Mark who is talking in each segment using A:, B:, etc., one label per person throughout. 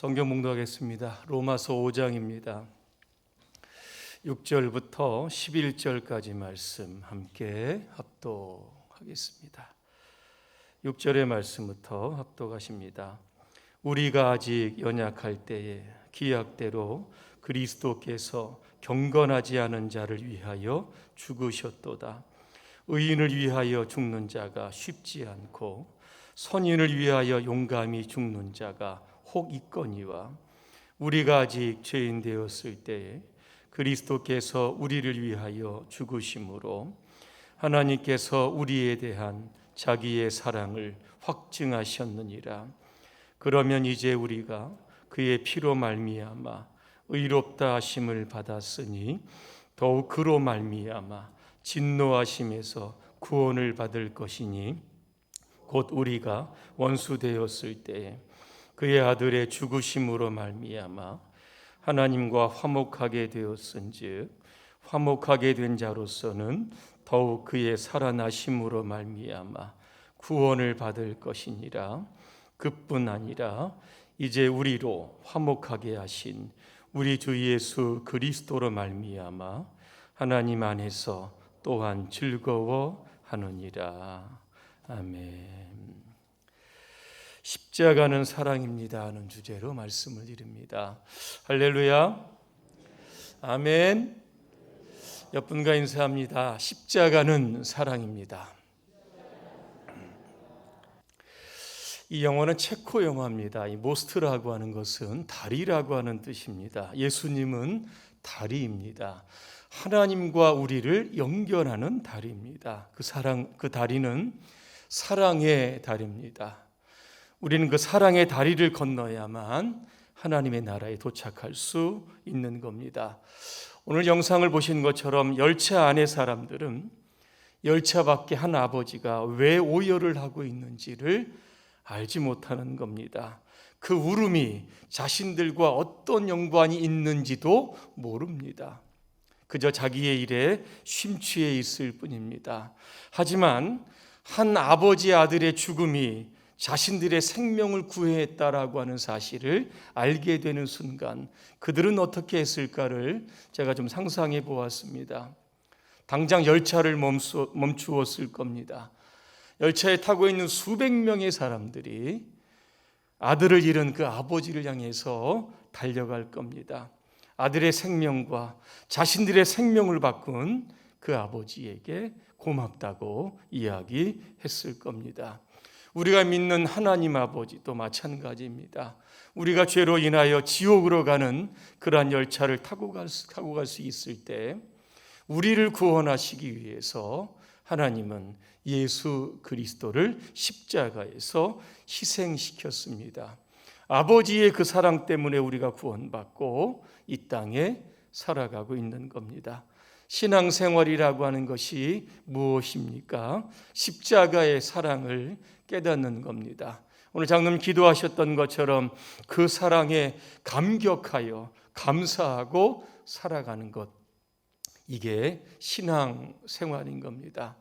A: 성경 봉독하겠습니다. 로마서 5장입니다. 6절부터 11절까지 말씀 함께 합독하겠습니다. 6절의 말씀부터 합독하십니다. 우리가 아직 연약할 때에 기약대로 그리스도께서 경건하지 않은 자를 위하여 죽으셨도다. 의인을 위하여 죽는 자가 쉽지 않고 선인을 위하여 용감히 죽는 자가 혹 있거니와 우리가 아직 죄인 되었을 때에 그리스도께서 우리를 위하여 죽으심으로 하나님께서 우리에 대한 자기의 사랑을 확증하셨느니라. 그러면 이제 우리가 그의 피로 말미암아 의롭다 하심을 받았으니 더욱 그로 말미암아 진노하심에서 구원을 받을 것이니 곧 우리가 원수 되었을 때에 그의 아들의 죽으심으로 말미암아 하나님과 화목하게 되었은즉 화목하게 된 자로서는 더욱 그의 살아나심으로 말미암아 구원을 받을 것이니라 그뿐 아니라 이제 우리로 화목하게 하신 우리 주 예수 그리스도로 말미암아 하나님 안에서 또한 즐거워하느니라 아멘. 십자가는 사랑입니다 하는 주제로 말씀을 드립니다. 할렐루야. 아멘. 옆 분과 인사합니다. 십자가는 사랑입니다. 이 영어는 체코 영어입니다. 이 모스트라고 하는 것은 다리라고 하는 뜻입니다. 예수님은 다리입니다. 하나님과 우리를 연결하는 다리입니다. 그 사랑 그 다리는 사랑의 다리입니다. 우리는 그 사랑의 다리를 건너야만 하나님의 나라에 도착할 수 있는 겁니다. 오늘 영상을 보신 것처럼 열차 안의 사람들은 열차 밖에 한 아버지가 왜 오열을 하고 있는지를 알지 못하는 겁니다. 그 울음이 자신들과 어떤 연관이 있는지도 모릅니다. 그저 자기의 일에 심취해 있을 뿐입니다. 하지만 한 아버지 아들의 죽음이 자신들의 생명을 구해했다라고 하는 사실을 알게 되는 순간 그들은 어떻게 했을까를 제가 좀 상상해 보았습니다. 당장 열차를 멈추었을 겁니다. 열차에 타고 있는 수백 명의 사람들이 아들을 잃은 그 아버지를 향해서 달려갈 겁니다. 아들의 생명과 자신들의 생명을 바꾼 그 아버지에게 고맙다고 이야기했을 겁니다. 우리가 믿는 하나님 아버지도 마찬가지입니다. 우리가 죄로 인하여 지옥으로 가는 그러한 열차를 타고 갈 수, 타고 갈 수 있을 때 우리를 구원하시기 위해서 하나님은 예수 그리스도를 십자가에서 희생시켰습니다. 아버지의 그 사랑 때문에 우리가 구원받고 이 땅에 살아가고 있는 겁니다. 신앙생활이라고 하는 것이 무엇입니까? 십자가의 사랑을 깨닫는 겁니다. 오늘 장님 기도하셨던 것처럼 그 사랑에 감격하여 감사하고 살아가는 것. 이게 신앙생활인 겁니다.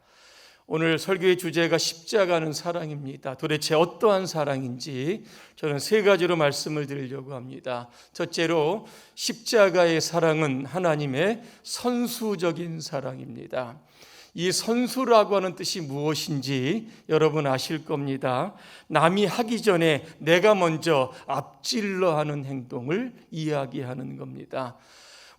A: 오늘 설교의 주제가 십자가는 사랑입니다. 도대체 어떠한 사랑인지 저는 세 가지로 말씀을 드리려고 합니다. 첫째로 십자가의 사랑은 하나님의 선수적인 사랑입니다. 이 선수라고 하는 뜻이 무엇인지 여러분 아실 겁니다. 남이 하기 전에 내가 먼저 앞질러 하는 행동을 이야기하는 겁니다.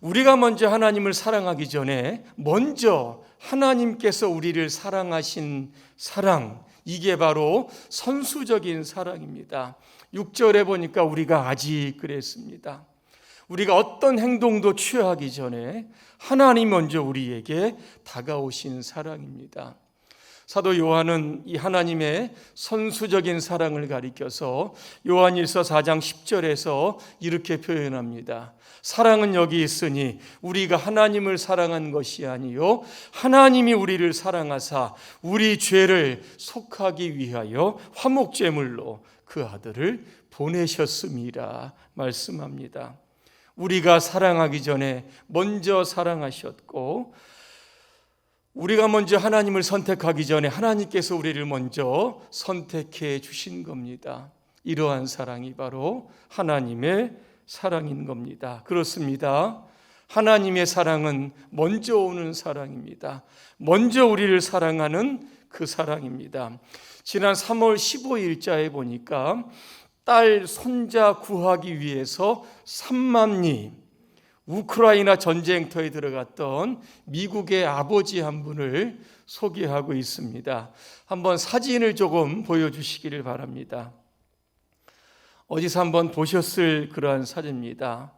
A: 우리가 먼저 하나님을 사랑하기 전에 먼저 하나님께서 우리를 사랑하신 사랑, 이게 바로 선수적인 사랑입니다. 6절에 보니까 우리가 아직 그랬습니다. 우리가 어떤 행동도 취하기 전에 하나님 먼저 우리에게 다가오신 사랑입니다. 사도 요한은 이 하나님의 선수적인 사랑을 가리켜서 요한일서 4장 10절에서 이렇게 표현합니다. 사랑은 여기 있으니 우리가 하나님을 사랑한 것이 아니요 하나님이 우리를 사랑하사 우리 죄를 속하기 위하여 화목제물로 그 아들을 보내셨음이라 말씀합니다. 우리가 사랑하기 전에 먼저 사랑하셨고 우리가 먼저 하나님을 선택하기 전에 하나님께서 우리를 먼저 선택해 주신 겁니다. 이러한 사랑이 바로 하나님의 사랑인 겁니다. 그렇습니다. 하나님의 사랑은 먼저 오는 사랑입니다. 먼저 우리를 사랑하는 그 사랑입니다. 지난 3월 15일자에 보니까 딸 손자 구하기 위해서 3만리 우크라이나 전쟁터에 들어갔던 미국의 아버지 한 분을 소개하고 있습니다. 한번 사진을 조금 보여주시기를 바랍니다. 어디서 한번 보셨을 그러한 사진입니다.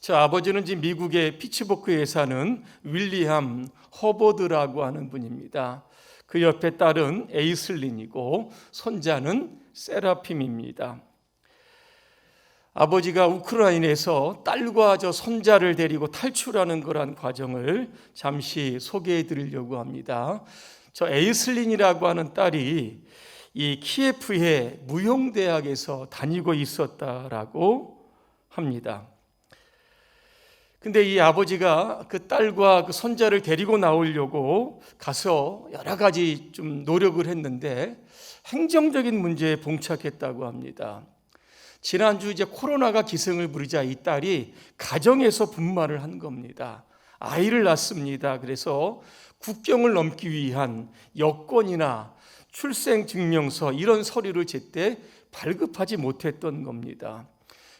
A: 저 아버지는 지금 미국의 피츠버크에 사는 윌리엄 허버드라고 하는 분입니다. 그 옆에 딸은 에이슬린이고 손자는 세라핌입니다. 아버지가 우크라이나에서 딸과 저 손자를 데리고 탈출하는 그러한 과정을 잠시 소개해 드리려고 합니다. 저 에이슬린이라고 하는 딸이 이 키예프의 무용대학에서 다니고 있었다라고 합니다. 근데 이 아버지가 그 딸과 그 손자를 데리고 나오려고 가서 여러 가지 좀 노력을 했는데 행정적인 문제에 봉착했다고 합니다. 지난주 이제 코로나가 기승을 부리자 이 딸이 가정에서 분만을 한 겁니다. 아이를 낳습니다. 그래서 국경을 넘기 위한 여권이나 출생 증명서 이런 서류를 제때 발급하지 못했던 겁니다.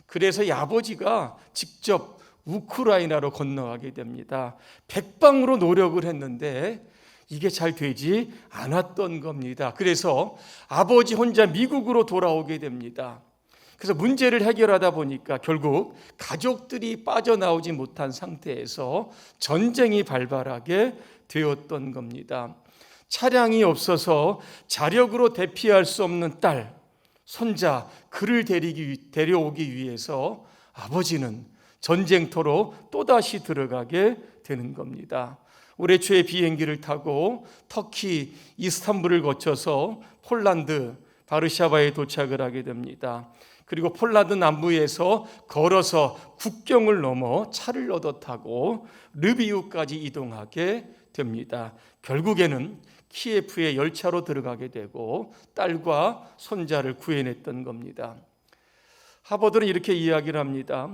A: 그래서 이 아버지가 직접 우크라이나로 건너가게 됩니다. 백방으로 노력을 했는데 이게 잘 되지 않았던 겁니다. 그래서 아버지 혼자 미국으로 돌아오게 됩니다. 그래서 문제를 해결하다 보니까 결국 가족들이 빠져나오지 못한 상태에서 전쟁이 발발하게 되었던 겁니다. 차량이 없어서 자력으로 대피할 수 없는 딸, 손자, 그를 데리기, 데려오기 위해서 아버지는 전쟁터로 또다시 들어가게 되는 겁니다. 올해 초에 비행기를 타고 터키 이스탄불을 거쳐서 폴란드 바르샤바에 도착을 하게 됩니다. 그리고 폴란드 남부에서 걸어서 국경을 넘어 차를 얻어 타고 르비우까지 이동하게 됩니다. 결국에는 키예프에 열차로 들어가게 되고 딸과 손자를 구해냈던 겁니다. 하버드는 이렇게 이야기를 합니다.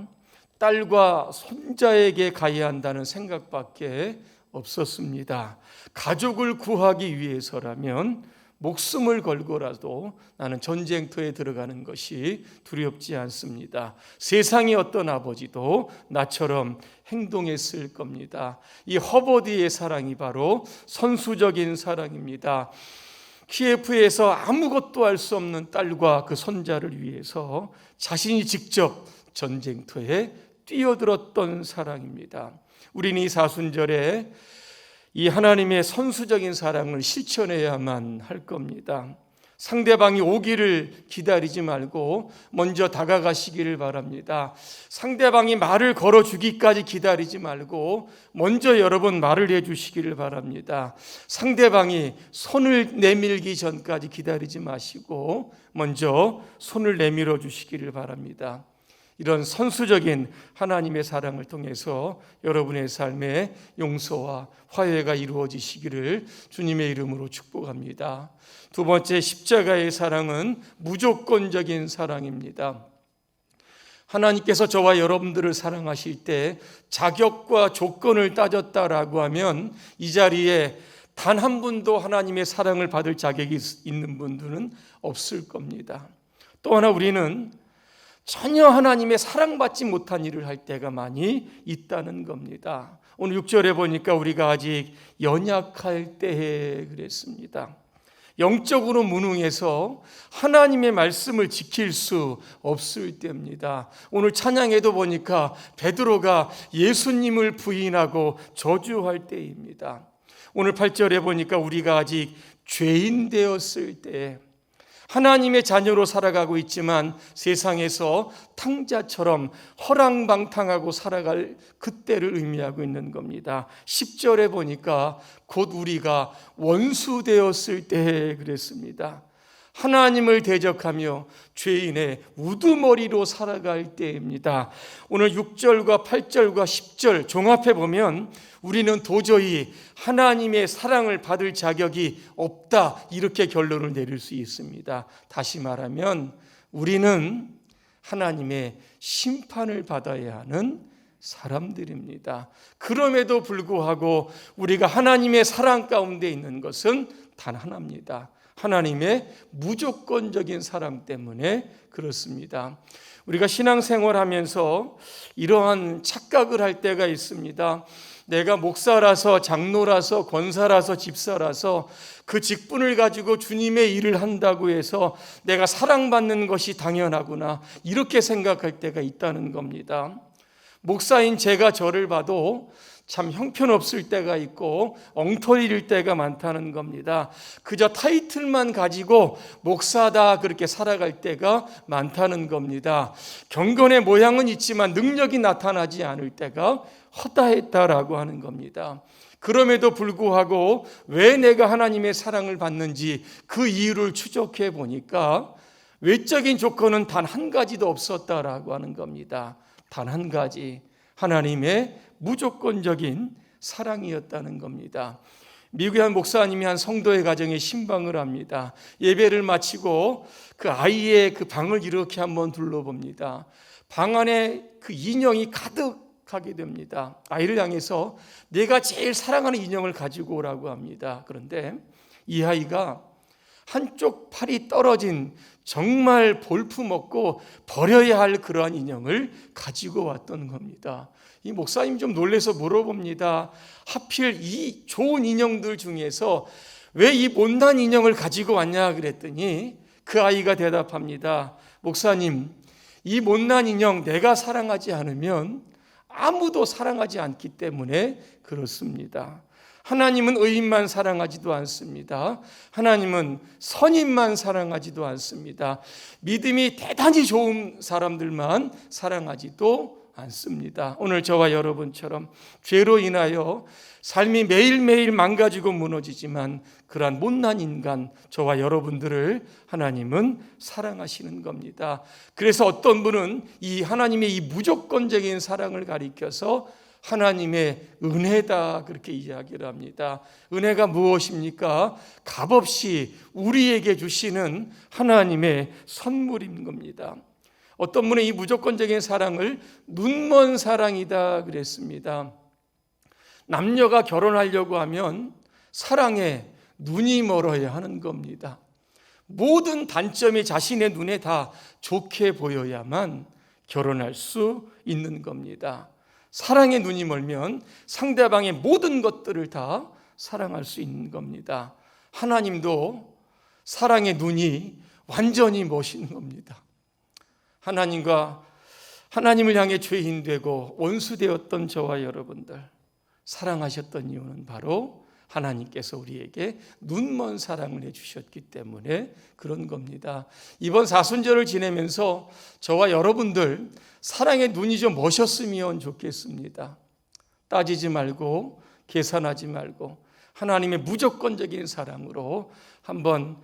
A: 딸과 손자에게 가야 한다는 생각밖에 없었습니다. 가족을 구하기 위해서라면 목숨을 걸고라도 나는 전쟁터에 들어가는 것이 두렵지 않습니다. 세상의 어떤 아버지도 나처럼 행동했을 겁니다. 이 허버디의 사랑이 바로 선수적인 사랑입니다. 키예프에서 아무것도 할 수 없는 딸과 그 손자를 위해서 자신이 직접 전쟁터에 뛰어들었던 사랑입니다. 우리는 이 사순절에 이 하나님의 선수적인 사랑을 실천해야만 할 겁니다. 상대방이 오기를 기다리지 말고 먼저 다가가시기를 바랍니다. 상대방이 말을 걸어주기까지 기다리지 말고 먼저 여러분 말을 해주시기를 바랍니다. 상대방이 손을 내밀기 전까지 기다리지 마시고 먼저 손을 내밀어 주시기를 바랍니다. 이런 선수적인 하나님의 사랑을 통해서 여러분의 삶에 용서와 화해가 이루어지시기를 주님의 이름으로 축복합니다. 두 번째 십자가의 사랑은 무조건적인 사랑입니다. 하나님께서 저와 여러분들을 사랑하실 때 자격과 조건을 따졌다라고 하면 이 자리에 단 한 분도 하나님의 사랑을 받을 자격이 있는 분들은 없을 겁니다. 또 하나 우리는 전혀 하나님의 사랑받지 못한 일을 할 때가 많이 있다는 겁니다. 오늘 6절에 보니까 우리가 아직 연약할 때에 그랬습니다. 영적으로 무능해서 하나님의 말씀을 지킬 수 없을 때입니다. 오늘 찬양에도 보니까 베드로가 예수님을 부인하고 저주할 때입니다. 오늘 8절에 보니까 우리가 아직 죄인 되었을 때 하나님의 자녀로 살아가고 있지만 세상에서 탕자처럼 허랑방탕하고 살아갈 그때를 의미하고 있는 겁니다. 10절에 보니까 곧 우리가 원수 되었을 때 그랬습니다. 하나님을 대적하며 죄인의 우두머리로 살아갈 때입니다. 오늘 6절과 8절과 10절 종합해 보면 우리는 도저히 하나님의 사랑을 받을 자격이 없다. 이렇게 결론을 내릴 수 있습니다. 다시 말하면 우리는 하나님의 심판을 받아야 하는 사람들입니다. 그럼에도 불구하고 우리가 하나님의 사랑 가운데 있는 것은 단 하나입니다. 하나님의 무조건적인 사랑 때문에 그렇습니다. 우리가 신앙생활 하면서 이러한 착각을 할 때가 있습니다. 내가 목사라서 장로라서 권사라서 집사라서 그 직분을 가지고 주님의 일을 한다고 해서 내가 사랑받는 것이 당연하구나. 이렇게 생각할 때가 있다는 겁니다. 목사인 제가 저를 봐도 참 형편없을 때가 있고 엉터리일 때가 많다는 겁니다. 그저 타이틀만 가지고 목사다 그렇게 살아갈 때가 많다는 겁니다. 경건의 모양은 있지만 능력이 나타나지 않을 때가 허다했다라고 하는 겁니다. 그럼에도 불구하고 왜 내가 하나님의 사랑을 받는지 그 이유를 추적해 보니까 외적인 조건은 단 한 가지도 없었다라고 하는 겁니다. 단 한 가지. 하나님의 무조건적인 사랑이었다는 겁니다. 미국의 한 목사님이 한 성도의 가정에 신방을 합니다. 예배를 마치고 그 아이의 그 방을 이렇게 한번 둘러봅니다. 방 안에 그 인형이 가득하게 됩니다. 아이를 향해서 내가 제일 사랑하는 인형을 가지고 오라고 합니다. 그런데 이 아이가 한쪽 팔이 떨어진 정말 볼품없고 버려야 할 그러한 인형을 가지고 왔던 겁니다. 이 목사님 좀 놀래서 물어봅니다. 하필 이 좋은 인형들 중에서 왜 이 못난 인형을 가지고 왔냐 그랬더니 그 아이가 대답합니다. 목사님, 이 못난 인형 내가 사랑하지 않으면 아무도 사랑하지 않기 때문에 그렇습니다. 하나님은 의인만 사랑하지도 않습니다. 하나님은 선인만 사랑하지도 않습니다. 믿음이 대단히 좋은 사람들만 사랑하지도 않습니다. 오늘 저와 여러분처럼 죄로 인하여 삶이 매일매일 망가지고 무너지지만 그러한 못난 인간, 저와 여러분들을 하나님은 사랑하시는 겁니다. 그래서 어떤 분은 이 하나님의 이 무조건적인 사랑을 가리켜서 하나님의 은혜다 그렇게 이야기를 합니다. 은혜가 무엇입니까? 값없이 우리에게 주시는 하나님의 선물인 겁니다. 어떤 분은 이 무조건적인 사랑을 눈먼 사랑이다 그랬습니다. 남녀가 결혼하려고 하면 사랑에 눈이 멀어야 하는 겁니다. 모든 단점이 자신의 눈에 다 좋게 보여야만 결혼할 수 있는 겁니다. 사랑의 눈이 멀면 상대방의 모든 것들을 다 사랑할 수 있는 겁니다. 하나님도 사랑의 눈이 완전히 멋있는 겁니다. 하나님과 하나님을 향해 죄인 되고 원수 되었던 저와 여러분들 사랑하셨던 이유는 바로 하나님께서 우리에게 눈먼 사랑을 해주셨기 때문에 그런 겁니다. 이번 사순절을 지내면서 저와 여러분들 사랑의 눈이 좀 멋있으면 좋겠습니다. 따지지 말고 계산하지 말고 하나님의 무조건적인 사랑으로 한번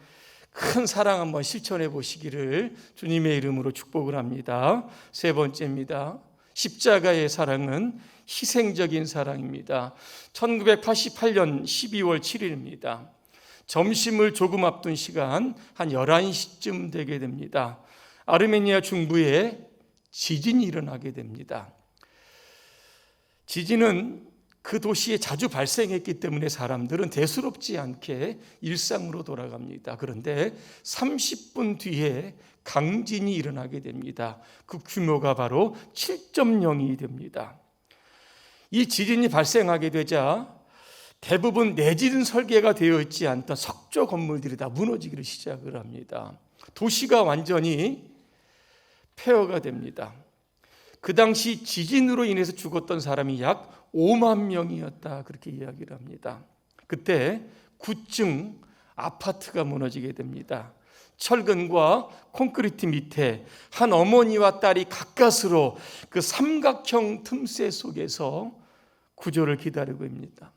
A: 큰 사랑 한번 실천해 보시기를 주님의 이름으로 축복을 합니다. 세 번째입니다. 십자가의 사랑은 희생적인 사랑입니다. 1988년 12월 7일입니다. 점심을 조금 앞둔 시간 한 11시쯤 되게 됩니다. 아르메니아 중부에 지진이 일어나게 됩니다. 지진은 그 도시에 자주 발생했기 때문에 사람들은 대수롭지 않게 일상으로 돌아갑니다. 그런데 30분 뒤에 강진이 일어나게 됩니다. 그 규모가 바로 7.0이 됩니다. 이 지진이 발생하게 되자 대부분 내진 설계가 되어 있지 않던 석조 건물들이 다 무너지기를 시작을 합니다. 도시가 완전히 폐허가 됩니다. 그 당시 지진으로 인해서 죽었던 사람이 약 5만 명이었다 그렇게 이야기를 합니다. 그때 9층 아파트가 무너지게 됩니다. 철근과 콘크리트 밑에 한 어머니와 딸이 가까스로 그 삼각형 틈새 속에서 구조를 기다리고 있습니다.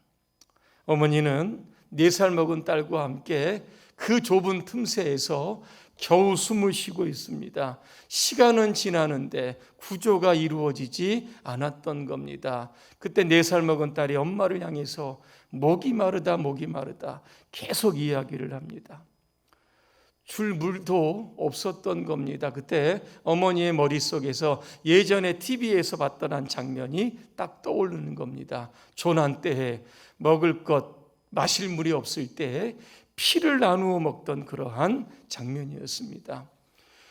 A: 어머니는 네살 먹은 딸과 함께 그 좁은 틈새에서 겨우 숨을 쉬고 있습니다. 시간은 지나는데 구조가 이루어지지 않았던 겁니다. 그때 네 살 먹은 딸이 엄마를 향해서 목이 마르다, 목이 마르다 계속 이야기를 합니다. 줄 물도 없었던 겁니다. 그때 어머니의 머릿속에서 예전에 TV에서 봤던 한 장면이 딱 떠오르는 겁니다. 조난 때에 먹을 것, 마실 물이 없을 때에 피를 나누어 먹던 그러한 장면이었습니다.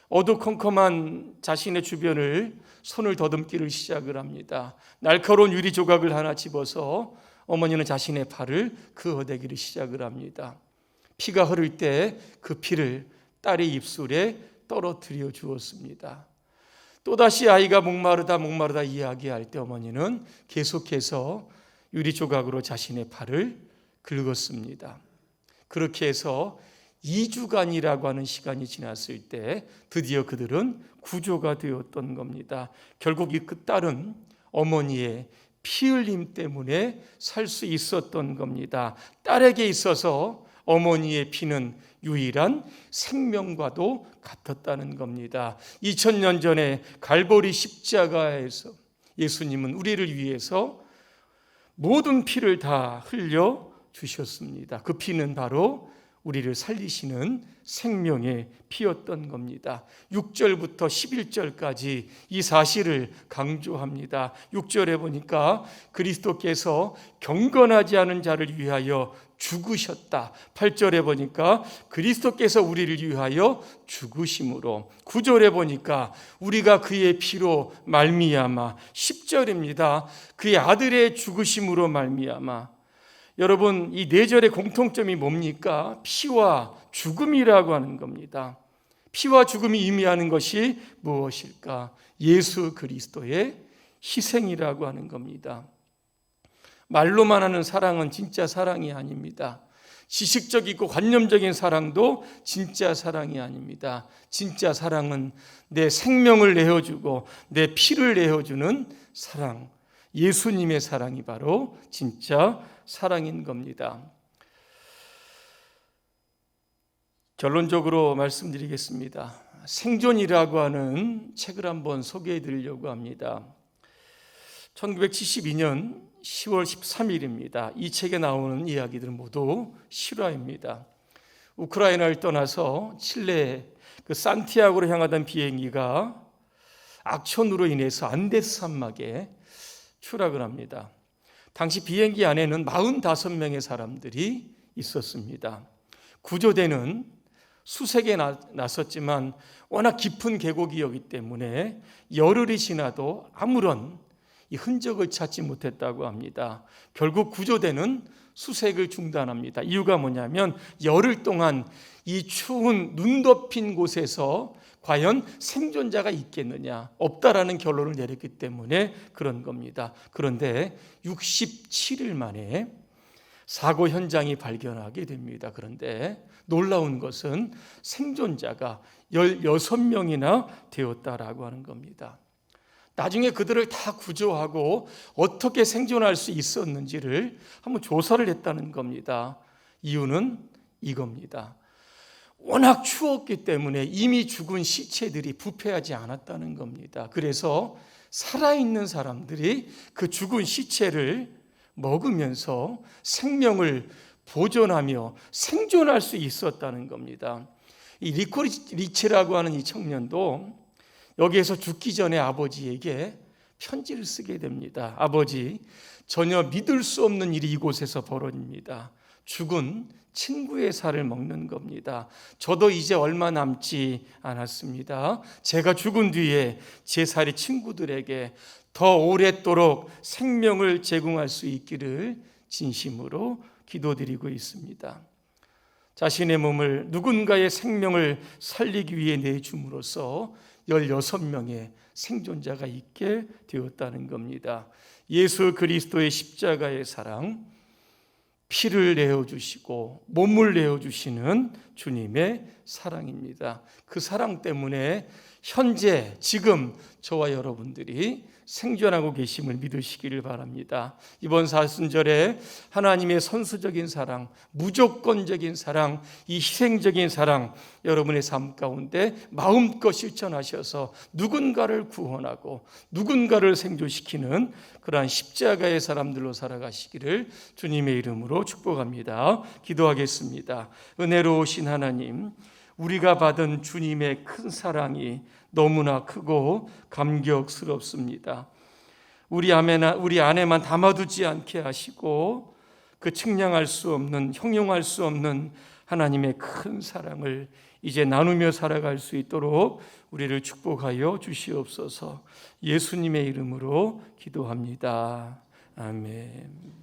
A: 어두컴컴한 자신의 주변을 손을 더듬기를 시작을 합니다. 날카로운 유리 조각을 하나 집어서 어머니는 자신의 팔을 그어대기를 시작을 합니다. 피가 흐를 때 그 피를 딸의 입술에 떨어뜨려 주었습니다. 또다시 아이가 목마르다 목마르다 이야기할 때 어머니는 계속해서 유리 조각으로 자신의 팔을 긁었습니다. 그렇게 해서 2주간이라고 하는 시간이 지났을 때 드디어 그들은 구조가 되었던 겁니다. 결국 이그 딸은 어머니의 피 흘림 때문에 살 수 있었던 겁니다. 딸에게 있어서 어머니의 피는 유일한 생명과도 같았다는 겁니다. 2000년 전에 갈보리 십자가에서 예수님은 우리를 위해서 모든 피를 다 흘려 주셨습니다. 그 피는 바로 우리를 살리시는 생명의 피였던 겁니다. 6절부터 11절까지 이 사실을 강조합니다. 6절에 보니까 그리스도께서 경건하지 않은 자를 위하여 죽으셨다. 8절에 보니까 그리스도께서 우리를 위하여 죽으심으로 9절에 보니까 우리가 그의 피로 말미암아 10절입니다. 그의 아들의 죽으심으로 말미암아 여러분 이 네 절의 공통점이 뭡니까? 피와 죽음이라고 하는 겁니다. 피와 죽음이 의미하는 것이 무엇일까? 예수 그리스도의 희생이라고 하는 겁니다. 말로만 하는 사랑은 진짜 사랑이 아닙니다. 지식적이고 관념적인 사랑도 진짜 사랑이 아닙니다. 진짜 사랑은 내 생명을 내어주고 내 피를 내어주는 사랑, 예수님의 사랑이 바로 진짜 사랑인 겁니다. 결론적으로 말씀드리겠습니다. 생존이라고 하는 책을 한번 소개해 드리려고 합니다. 1972년 10월 13일입니다. 이 책에 나오는 이야기들은 모두 실화입니다. 우크라이나를 떠나서 칠레 그 산티아고로 향하던 비행기가 악천후로 인해서 안데스 산막에 추락을 합니다. 당시 비행기 안에는 45명의 사람들이 있었습니다. 구조대는 수색에 나섰지만 워낙 깊은 계곡이었기 때문에 열흘이 지나도 아무런 흔적을 찾지 못했다고 합니다. 결국 구조대는 수색을 중단합니다. 이유가 뭐냐면 열흘 동안 이 추운 눈 덮인 곳에서 과연 생존자가 있겠느냐 없다라는 결론을 내렸기 때문에 그런 겁니다. 그런데 67일 만에 사고 현장이 발견하게 됩니다. 그런데 놀라운 것은 생존자가 16명이나 되었다라고 하는 겁니다. 나중에 그들을 다 구조하고 어떻게 생존할 수 있었는지를 한번 조사를 했다는 겁니다. 이유는 이겁니다. 워낙 추웠기 때문에 이미 죽은 시체들이 부패하지 않았다는 겁니다. 그래서 살아있는 사람들이 그 죽은 시체를 먹으면서 생명을 보존하며 생존할 수 있었다는 겁니다. 이 리코리치라고 하는 이 청년도 여기에서 죽기 전에 아버지에게 편지를 쓰게 됩니다. 아버지, 전혀 믿을 수 없는 일이 이곳에서 벌어집니다. 죽은 친구의 살을 먹는 겁니다. 저도 이제 얼마 남지 않았습니다. 제가 죽은 뒤에 제 살이 친구들에게 더 오랫도록 생명을 제공할 수 있기를 진심으로 기도드리고 있습니다. 자신의 몸을 누군가의 생명을 살리기 위해 내줌으로써 16명의 생존자가 있게 되었다는 겁니다. 예수 그리스도의 십자가의 사랑, 피를 내어 주시고 몸을 내어 주시는 주님의 사랑입니다. 그 사랑 때문에 현재 지금 저와 여러분들이 생존하고 계심을 믿으시기를 바랍니다. 이번 사순절에 하나님의 선수적인 사랑, 무조건적인 사랑, 이 희생적인 사랑 여러분의 삶 가운데 마음껏 실천하셔서 누군가를 구원하고 누군가를 생존시키는 그러한 십자가의 사람들로 살아가시기를 주님의 이름으로 축복합니다. 기도하겠습니다. 은혜로우신 하나님 우리가 받은 주님의 큰 사랑이 너무나 크고 감격스럽습니다. 우리 안에나 우리 안에만 담아두지 않게 하시고 그 측량할 수 없는 형용할 수 없는 하나님의 큰 사랑을 이제 나누며 살아갈 수 있도록 우리를 축복하여 주시옵소서. 예수님의 이름으로 기도합니다. 아멘.